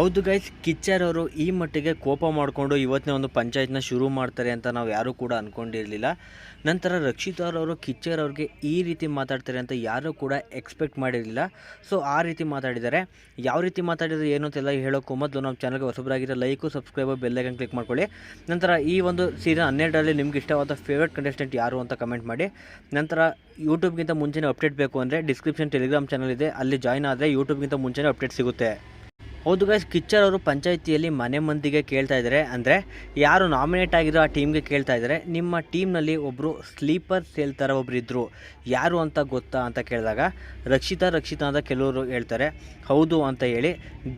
ಹೌದು ಗೈಸ್ ಕಿಚ್ಚರ್ ಅವರು ಈ ಮಟ್ಟಿಗೆ ಕೋಪ ಮಾಡಿಕೊಂಡು ಇವತ್ತಿನ ಒಂದು ಪಂಚಾಯತ್ನ ಶುರು ಮಾಡ್ತಾರೆ ಅಂತ ನಾವು ಯಾರೂ ಕೂಡ ಅಂದ್ಕೊಂಡಿರಲಿಲ್ಲ ನಂತರ ರಕ್ಷಿತ್ ಅವರು ಕಿಚ್ಚರ್ ಅವ್ರಿಗೆ ಈ ರೀತಿ ಮಾತಾಡ್ತಾರೆ ಅಂತ ಯಾರೂ ಕೂಡ ಎಕ್ಸ್ಪೆಕ್ಟ್ ಮಾಡಿರಲಿಲ್ಲ. ಸೊ ಆ ರೀತಿ ಮಾತಾಡಿದ್ದಾರೆ. ಯಾವ ರೀತಿ ಮಾತಾಡಿದರೆ ಏನು ಅಂತೆಲ್ಲ ಹೇಳೋಕ್ಕೂ ಮೊದಲು ನಮ್ಮ ಚಾನಲ್ಗೆ ಹೊಸಬರಾಗಿರೋ like subscribe bell icon click ಮಾಡ್ಕೊಳ್ಳಿ. ನಂತರ ಈ ಒಂದು ಸೀಸನ್ ಹನ್ನೆರಡರಲ್ಲಿ ನಿಮ್ಗೆ ಇಷ್ಟವಾದ ಫೇವ್ರೇಟ್ ಕಂಟೆಸ್ಟೆಂಟ್ ಯಾರು ಅಂತ ಕಮೆಂಟ್ ಮಾಡಿ. ನಂತರ ಯೂಟ್ಯೂಬ್ಗಿಂತ ಮುಂಚೆನೇ ಅಪ್ಡೇಟ್ ಬೇಕು ಅಂದರೆ ಡಿಸ್ಕ್ರಿಪ್ಷನ್ ಟೆಲಿಗ್ರಾಮ್ ಚಾನಲ್ ಇದೆ. ಅಲ್ಲಿ ಜಾಯ್ನ್ ಆದರೆ ಯೂಟ್ಯೂಬ್ಗಿಂತ ಮುಂಚೆನೇ ಅಪ್ಡೇಟ್ ಸಿಗುತ್ತೆ. ಹೌದು ಗೈಸ್ ಕಿಚ್ಚರ್ ಅವರು ಪಂಚಾಯಿತಿಯಲ್ಲಿ ಮನೆ ಮಂದಿಗೆ ಕೇಳ್ತಾ ಇದ್ದಾರೆ. ಅಂದರೆ ಯಾರು ನಾಮಿನೇಟ್ ಆಗಿರೋ ಆ ಟೀಮ್ಗೆ ಕೇಳ್ತಾ ಇದ್ದಾರೆ. ನಿಮ್ಮ ಟೀಮ್ನಲ್ಲಿ ಒಬ್ಬರು ಸ್ಲೀಪರ್ ಸೇಲ್ ಥರ ಒಬ್ರು ಇದ್ದರು ಯಾರು ಅಂತ ಗೊತ್ತಾ ಅಂತ ಕೇಳಿದಾಗ ರಕ್ಷಿತಾ ರಕ್ಷಿತಾ ಅಂತ ಕೆಲವರು ಹೇಳ್ತಾರೆ. ಹೌದು ಅಂತ ಹೇಳಿ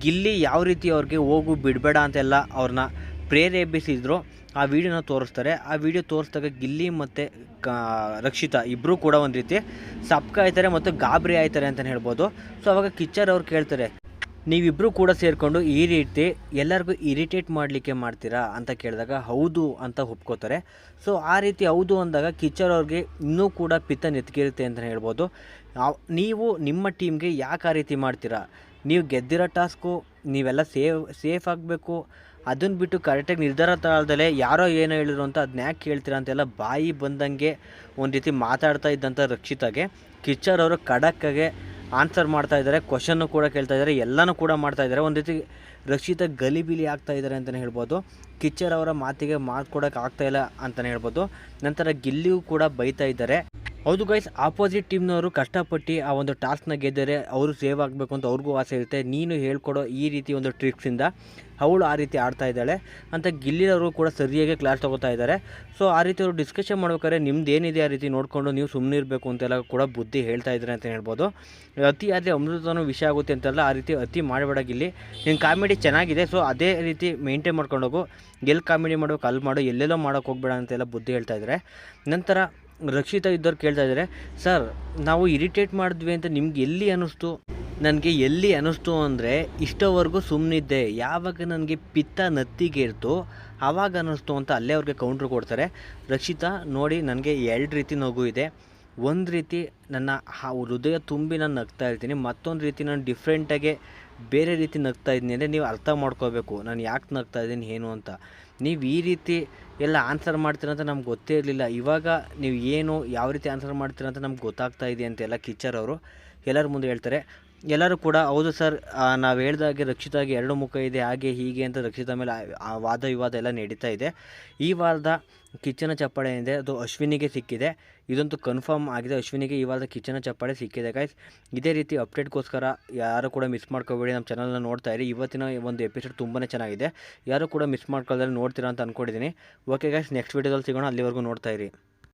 ಗಿಲ್ಲಿ ಯಾವ ರೀತಿ ಅವ್ರಿಗೆ ಹೋಗು ಬಿಡಬೇಡ ಅಂತೆಲ್ಲ ಅವ್ರನ್ನ ಪ್ರೇರೇಪಿಸಿದ್ರು. ಆ ವಿಡಿಯೋನ ತೋರಿಸ್ತಾರೆ. ಆ ವಿಡಿಯೋ ತೋರಿಸಿದಾಗ ಗಿಲ್ಲಿ ಮತ್ತು ರಕ್ಷಿತಾ ಇಬ್ಬರೂ ಕೂಡ ಒಂದು ರೀತಿ ಸಪ್ಕಾಯ್ತಾರೆ ಮತ್ತು ಗಾಬರಿ ಆಯ್ತಾರೆ ಅಂತಲೇ ಹೇಳ್ಬೋದು. ಸೊ ಅವಾಗ ಕಿಚ್ಚರ್ ಅವ್ರು ಕೇಳ್ತಾರೆ ನೀವಿಬ್ಬರು ಕೂಡ ಸೇರಿಕೊಂಡು ಈ ರೀತಿ ಎಲ್ಲರಿಗೂ ಇರಿಟೇಟ್ ಮಾಡಲಿಕ್ಕೆ ಮಾಡ್ತೀರಾ ಅಂತ ಕೇಳಿದಾಗ ಹೌದು ಅಂತ ಒಪ್ಕೋತಾರೆ. ಸೊ, ಆ ರೀತಿ ಹೌದು ಅಂದಾಗ ಕಿಚ್ಚರ್ ಅವ್ರಿಗೆ ಇನ್ನೂ ಕೂಡ ಪಿತ್ತ ನೆತ್ಕಿರುತ್ತೆ ಅಂತಲೇ ಹೇಳ್ಬೋದು. ನಾವ್- ನಿಮ್ಮ ಟೀಮ್ಗೆ ಯಾಕೆ ಆ ರೀತಿ ಮಾಡ್ತೀರಾ? ನೀವು ಗೆದ್ದಿರೋ ಟಾಸ್ಕು, ನೀವೆಲ್ಲ ಸೇವ್, ಸೇಫ್ ಆಗಬೇಕು. ಅದನ್ನು ಬಿಟ್ಟು ಕರೆಕ್ಟಾಗಿ ನಿರ್ಧಾರ ತಾಳದಲ್ಲೇ ಯಾರೋ ಏನೋ ಹೇಳಿದ್ರು ಅಂತ ಅದನ್ನ ಯಾಕೆ ಕೇಳ್ತೀರಾ ಅಂತೆಲ್ಲ ಬಾಯಿ ಬಂದಂಗೆ ಒಂದು ರೀತಿ ಮಾತಾಡ್ತಾ ಇದ್ದಂಥ ರಕ್ಷಿತಾಗೆ ಕಿಚ್ಚರ್ ಅವರು ಖಡಕ್ಕಾಗೆ ಆನ್ಸರ್ ಮಾಡ್ತಾ ಇದ್ದಾರೆ ಕ್ವಶನ್ನು ಕೂಡ ಕೇಳ್ತಾ ಇದ್ದಾರೆ, ಎಲ್ಲನೂ ಕೂಡ ಮಾಡ್ತಾ ಇದ್ದಾರೆ. ಒಂದು ರೀತಿ ರಕ್ಷಿತ ಗಲಿಬಿಲಿ ಆಗ್ತಾ ಇದ್ದಾರೆ ಅಂತಲೇ ಹೇಳ್ಬೋದು. ಕಿಚ್ಚರ್ ಅವರ ಮಾತಿಗೆ ಮಾತು ಕೊಡೋಕೆ ಆಗ್ತಾಯಿಲ್ಲ ಅಂತಲೇ ಹೇಳ್ಬೋದು. ನಂತರ ಗಿಲ್ಲಿಯೂ ಕೂಡ ಬೈತಾ ಇದ್ದಾರೆ. ಹೌದು ಗೈಸ್ ಆಪೋಸಿಟ್ ಟೀಮ್ನವರು ಕಷ್ಟಪಟ್ಟು ಆ ಒಂದು ಟಾಸ್ಕ್ನ ಗೆದ್ದರೆ ಅವರು ಸೇವ್ ಆಗಬೇಕು ಅಂತ ಅವ್ರಿಗೂ ಆಸೆ ಇರುತ್ತೆ. ನೀನು ಹೇಳ್ಕೊಡೋ ಈ ರೀತಿ ಒಂದು ಟ್ರಿಕ್ಸಿಂದ ಅವಳು ಆ ರೀತಿ ಆಡ್ತಾ ಇದ್ದಾಳೆ ಅಂತ ಗಿಲ್ಲಿರೋರು ಕೂಡ ಸರಿಯಾಗಿ ಕ್ಲಾಸ್ ತೊಗೋತಾ ಇದ್ದಾರೆ. ಸೊ ಆ ರೀತಿ ಅವರು ಡಿಸ್ಕಷನ್ ಮಾಡ್ಬೇಕಾದ್ರೆ ನಿಮ್ದು ಏನಿದೆ ಆ ರೀತಿ ನೋಡಿಕೊಂಡು ನೀವು ಸುಮ್ಮನೆ ಇರಬೇಕು ಅಂತೆಲ್ಲ ಕೂಡ ಬುದ್ಧಿ ಹೇಳ್ತಾ ಇದ್ದಾರೆ ಅಂತ ಹೇಳ್ಬೋದು. ಅತಿ ಆದರೆ ಅಮೃತನೂ ವಿಷಯ ಆಗುತ್ತೆ ಅಂತೆಲ್ಲ ಆ ರೀತಿ ಅತಿ ಮಾಡಬೇಡ ಗಿಲ್ಲಿ. ನಿನ್ನ ಕಾಮಿಡಿ ಚೆನ್ನಾಗಿದೆ ಸೊ ಅದೇ ರೀತಿ ಮೇಂಟೈನ್ ಮಾಡ್ಕೊಂಡು ಹೋಗು. ಎಲ್ಲಿ ಕಾಮಿಡಿ ಮಾಡಬೇಕು ಅಲ್ಲಿ ಮಾಡು, ಎಲ್ಲೆಲ್ಲೋ ಮಾಡೋಕೆ ಹೋಗ್ಬೇಡ ಅಂತೆಲ್ಲ ಬುದ್ಧಿ ಹೇಳ್ತಾ ಇದ್ದಾರೆ. ನಂತರ ರಕ್ಷಿತಾ ಇದ್ದವ್ರು ಕೇಳ್ತಾ ಇದ್ದಾರೆ, ಸರ್, ನಾವು ಇರಿಟೇಟ್ ಮಾಡಿದ್ವಿ ಅಂತ ನಿಮ್ಗೆ ಎಲ್ಲಿ ಅನ್ನಿಸ್ತು? ನನಗೆ ಎಲ್ಲಿ ಅನ್ನಿಸ್ತು ಅಂದರೆ, ಇಷ್ಟವರೆಗೂ ಸುಮ್ಮನಿದ್ದೆ ಯಾವಾಗ ನನಗೆ ಪಿತ್ತ ನತ್ತಿಗೇರ್ತು ಆವಾಗ ಅನ್ನಿಸ್ತು ಅಂತ ಅಲ್ಲೇ ಅವ್ರಿಗೆ ಕೌಂಟ್ರ್ ಕೊಡ್ತಾರೆ. ರಕ್ಷಿತಾ, ನೋಡಿ, ನನಗೆ ಎರಡು ರೀತಿ ನಗು ಇದೆ. ಒಂದು ರೀತಿ ನನ್ನ ಹೃದಯ ತುಂಬಿ ನಾನು ನಗ್ತಾ ಇರ್ತೀನಿ, ಮತ್ತೊಂದು ರೀತಿ ನಾನು ಡಿಫ್ರೆಂಟಾಗೆ ಬೇರೆ ರೀತಿ ನಗ್ತಾ ಇದ್ದೀನಿ ಅಂದರೆ ನೀವು ಅರ್ಥ ಮಾಡ್ಕೋಬೇಕು, ನಾನು ಯಾಕೆ ನಗ್ತಾ ಇದ್ದೀನಿ, ಏನು ಅಂತ. ನೀವು ಈ ರೀತಿ ಎಲ್ಲ ಆನ್ಸರ್ ಮಾಡ್ತೀರಂತ ನಮ್ಗೆ ಗೊತ್ತೇ ಇರಲಿಲ್ಲ. ಇವಾಗ ನೀವು ಏನು, ಯಾವ ರೀತಿ ಆನ್ಸರ್ ಮಾಡ್ತೀರಂತ ನಮ್ಗೆ ಗೊತ್ತಾಗ್ತಾ ಇದೆ ಅಂತೆಲ್ಲ ಕಿಚ್ಚರ್ ಅವರು ಎಲ್ಲರ ಮುಂದೆ ಹೇಳ್ತಾರೆ. ಎಲ್ಲರೂ ಕೂಡ, ಹೌದು ಸರ್ ನಾವು ಹೇಳ್ದಾಗೆ ರಕ್ಷಿತಾಗೆ ಎರಡು ಮುಖ ಇದೆ, ಹಾಗೆ ಹೀಗೆ ಅಂತ ರಕ್ಷಿತಾ ಮೇಲೆ ವಾದ ವಿವಾದ ಎಲ್ಲ ನಡೀತಾ ಇದೆ. ಈ ವಾರದ ಕಿಚ್ಚನ ಚಪ್ಪಾಳೆ ಏನಿದೆ, ಅದು ಅಶ್ವಿನಿಗೆ ಸಿಕ್ಕಿದೆ. ಇದಂತೂ ಕನ್ಫರ್ಮ್ ಆಗಿದೆ, ಅಶ್ವಿನಿಗೆ ಈ ವಾರದ ಕಿಚ್ಚನ ಚಪ್ಪಾಳೆ ಸಿಕ್ಕಿದೆ ಗೈಸ್ ಇದೇ ರೀತಿ ಅಪ್ಡೇಟ್ಗೋಸ್ಕರ ಯಾರು ಕೂಡ ಮಿಸ್ ಮಾಡ್ಕೋಬೇಡಿ ನಮ್ಮ ಚಾನಲ್ನ ನೋಡ್ತಾ ಇರಿ. ಇವತ್ತಿನ ಒಂದು ಎಪಿಸೋಡ್ ತುಂಬಾ ಚೆನ್ನಾಗಿದೆ. ಯಾರು ಕೂಡ ಮಿಸ್ ಮಾಡ್ಕೊಳ್ಳೋದ್ರೆ ನೋಡ್ತೀರಾ ಅಂತ ಅಂದ್ಕೊಂಡಿದ್ದೀನಿ ಓಕೆ ಗೈಸ್ ನೆಕ್ಸ್ಟ್ ವೀಡಿಯೋದಲ್ಲಿ ಸಿಗೋಣ, ಅಲ್ಲಿವರೆಗೂ ನೋಡ್ತಾ ಇರಿ.